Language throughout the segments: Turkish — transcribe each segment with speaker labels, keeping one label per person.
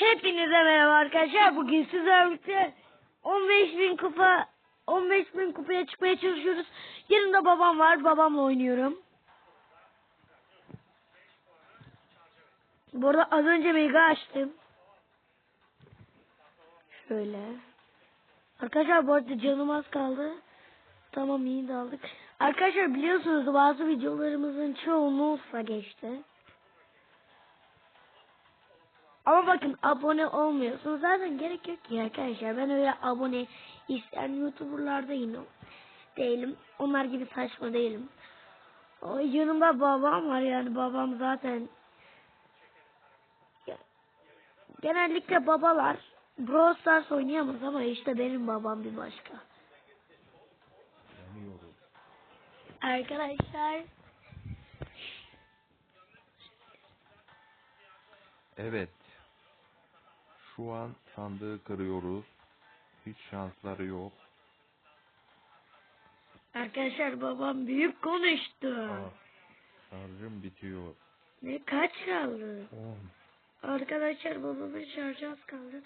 Speaker 1: Hepinize merhaba arkadaşlar. Bugün sizlerle birlikte 15 bin kupa 15 bin kupaya çıkmaya çalışıyoruz. Yanımda babam var. Babamla oynuyorum. Bu arada az önce mega açtım. Şöyle. Arkadaşlar bu arada canım az kaldı. Tamam iyi de aldık. Arkadaşlar biliyorsunuz bazı videolarımızın çoğunu Ultra geçti. Ama bakın abone olmuyorsunuz. Zaten gerek yok ki arkadaşlar. Ben öyle abone isteyen YouTuber'larda değilim. Onlar gibi saçma değilim. O yanımda babam var yani babam zaten genellikle babalar Brawl Stars oynayamaz ama işte benim babam bir başka. Arkadaşlar
Speaker 2: Evet. Şu an sandığı kırıyoruz. Hiç şansları yok.
Speaker 1: arkadaşlar babam büyük konuştu.
Speaker 2: Aa, şarjım bitiyor.
Speaker 1: Ne kaç kaldı?
Speaker 2: 10.
Speaker 1: Arkadaşlar babamın şarjı az kaldı.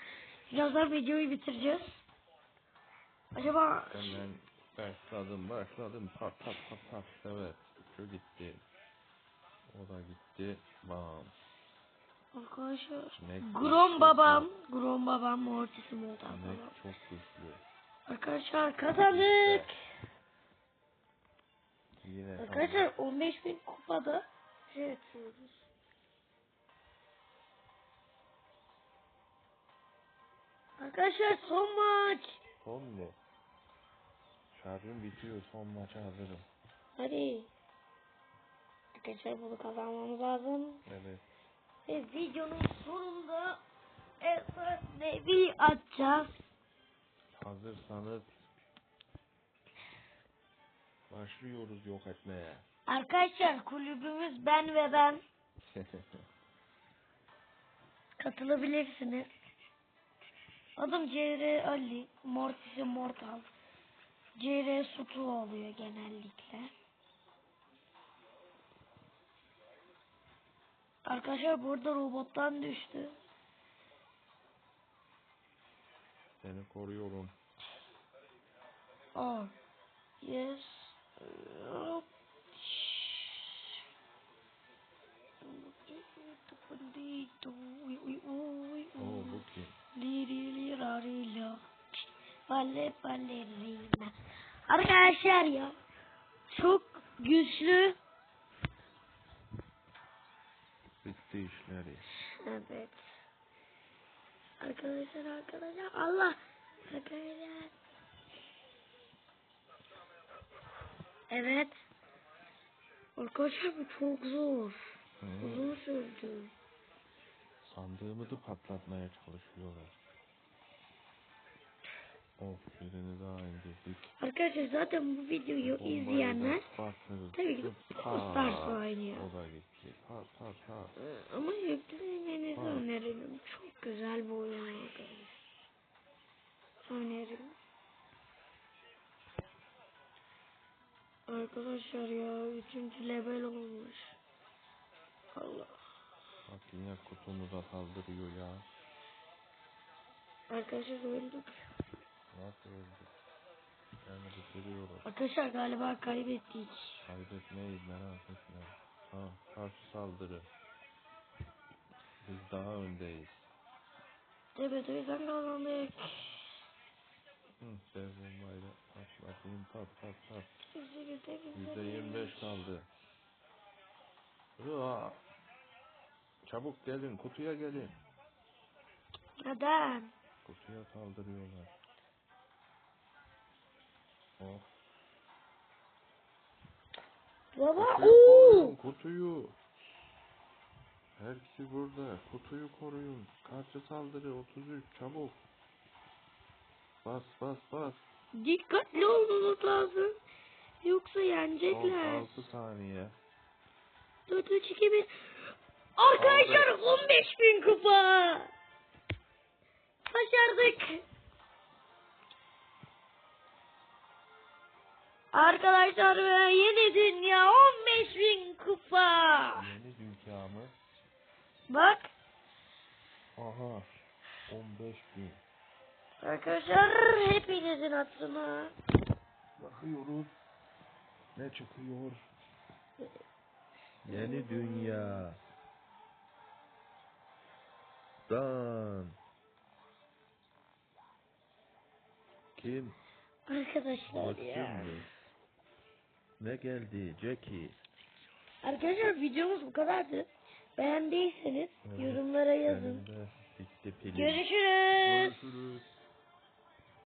Speaker 1: Birazdan videoyu bitireceğiz. Acaba
Speaker 2: Hemen başladım başladım. Pat pat pat pat. Evet. Şu gitti. O da gitti. Bam.
Speaker 1: Arkadaşlar
Speaker 2: Ne
Speaker 1: Grom babam, Grom babam Mortis'im oldu
Speaker 2: Ne
Speaker 1: babam.
Speaker 2: çok güçlü.
Speaker 1: Arkadaşlar kazandık.
Speaker 2: Yine
Speaker 1: Arkadaşlar 15 bin kupada şey yapıyoruz. Arkadaşlar son maç.
Speaker 2: Son mu? Şarjım bitiyor. Son maça hazırım.
Speaker 1: Hadi. Arkadaşlar bunu kazanmamız lazım.
Speaker 2: Evet.
Speaker 1: Ve videonun sonunda efsanevi atacağız.
Speaker 2: Hazırsanız başlıyoruz yok etmeye.
Speaker 1: Arkadaşlar kulübümüz ben ve ben. Katılabilirsiniz. Adım CR Ali. Mortis'e Mortal. CR Sutu oluyor genellikle. Arkadaşlar burada robottan düştü.
Speaker 2: Seni koruyorum.
Speaker 1: Oh. Yes. Hop. Balle ballerina. Arkadaşlar ya çok güçlü.
Speaker 2: Bitti işleri.
Speaker 1: Evet. Arkadaşlar arkadaşlar Allah. Arkadaşlar. Evet. Arkadaşlar bu çok zor.
Speaker 2: Hı.
Speaker 1: Uzun sürdü.
Speaker 2: Sandığımı da patlatmaya çalışıyorlar. Of birini daha indirdik.
Speaker 1: Arkadaşlar zaten bu videoyu
Speaker 2: Bombayı
Speaker 1: izleyenler tabii ki de! Stars oynuyor.
Speaker 2: O da gitti. Pa pa pa.
Speaker 1: Ee, Ama yüklemenizi öneririm. Çok güzel bir oyun arkadaşlar. Öneririm. Arkadaşlar ya üçüncü level olmuş. Allah.
Speaker 2: Bak yine kutumuza saldırıyor ya.
Speaker 1: Arkadaşlar öldük.
Speaker 2: Nasıl öldü? Yani bitiriyoruz.
Speaker 1: Arkadaşlar galiba kaybettik.
Speaker 2: Kaybetmeyiz merak etme. Ha karşı saldırı. Biz daha öndeyiz.
Speaker 1: Evet o yüzden kazandık.
Speaker 2: Hı, bombayla patlatayım pat pat pat.
Speaker 1: Yüzde
Speaker 2: yirmi beş kaldı. Hıa. Çabuk gelin kutuya gelin.
Speaker 1: Neden?
Speaker 2: Kutuya saldırıyorlar. Oh.
Speaker 1: Baba
Speaker 2: Kutuyu koruyun kutuyu. Hepsi burada. Kutuyu koruyun. Karşı saldırı 33 çabuk. Bas bas bas.
Speaker 1: Dikkatli olmamız lazım. Yoksa yenecekler.
Speaker 2: 6 saniye.
Speaker 1: 4 3 2 1 Arkadaşlar 15 bin kupa. Başardık. Arkadaşlar ve yeni dünya 15 bin kupa.
Speaker 2: Yeni dünya mı?
Speaker 1: Bak
Speaker 2: Aha. 15 bin.
Speaker 1: Arkadaşlar hepinizin hatırına.
Speaker 2: Bakıyoruz. Ne çıkıyor? Yeni dünya. Dan. Kim?
Speaker 1: Arkadaşlar
Speaker 2: Koçum
Speaker 1: ya.
Speaker 2: mu? Ne geldi? Jackie.
Speaker 1: Arkadaşlar videomuz bu kadardı. Beğendiyseniz yorumlara yazın.
Speaker 2: Bitti.
Speaker 1: Görüşürüz.
Speaker 2: Görüşürüz.